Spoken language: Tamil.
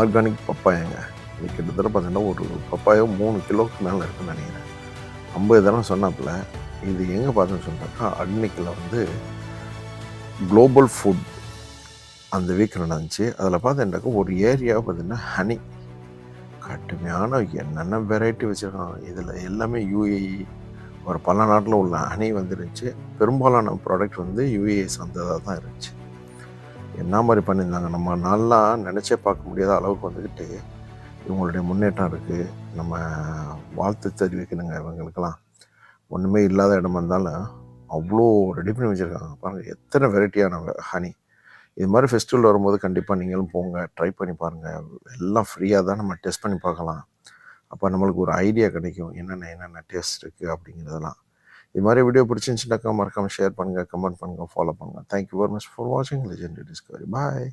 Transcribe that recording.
ஆர்கானிக் பப்பாயங்க. இது கிட்டத்தட்ட பார்த்தீங்கன்னா ஒரு பப்பாயோ மூணு கிலோவுக்கு மேலே இருக்குன்னு நினைக்கிறேன். ஐம்பது தரம் சொன்னாப்புல இது எங்கே பார்த்தோன்னு சொன்னாக்கா அன்னைக்கில் வந்து குளோபல் ஃபுட் அந்த வீக் நடந்துச்சு. அதில் பார்த்தீங்கன்னாக்கா ஒரு ஏரியா பார்த்தீங்கன்னா ஹனி கடுமையான என்னென்ன வெரைட்டி வச்சுருக்காங்க. இதில் எல்லாமே யூஏஇ ஒரு பல நாட்டில் உள்ள ஹனி வந்துருந்துச்சு. பெரும்பாலான ப்ராடக்ட் வந்து யூஏஇ சந்ததாக தான் இருந்துச்சு. என்ன மாதிரி பண்ணியிருந்தாங்க? நம்ம நல்லா நினச்சே பார்க்க முடியாத அளவுக்கு வந்துக்கிட்டு இவங்களுடைய முன்னேற்றம் இருக்குது நம்ம வாழ்த்து தெரிவிக்கணுங்க இவங்களுக்கெல்லாம். ஒன்றுமே இல்லாத இடமா இருந்தாலும் அவ்வளோ ரெடி பண்ணி வச்சுருக்காங்க. பாருங்கள் எத்தனை வெரைட்டியான ஹனி இது மாதிரி ஃபெஸ்டிவல் வரும்போது கண்டிப்பாக நீங்களும் போங்க ட்ரை பண்ணி பாருங்கள் எல்லாம் ஃப்ரீயாக தான் நம்ம டெஸ்ட் பண்ணி பார்க்கலாம். அப்போ நம்மளுக்கு ஒரு ஐடியா கிடைக்கும். என்னென்ன என்னென்ன டேஸ்ட் இருக்குது அப்படிங்கிறதெல்லாம். இது மாதிரி வீடியோ பிடிச்சிருந்துச்சுனாக்கா மறக்காமல் ஷேர் பண்ணுங்கள் கமெண்ட் பண்ணுங்கள் ஃபாலோ பண்ணுங்கள் thank you very much for வாட்சிங் லெஜெண்டரி டிஸ்கவரி பாய்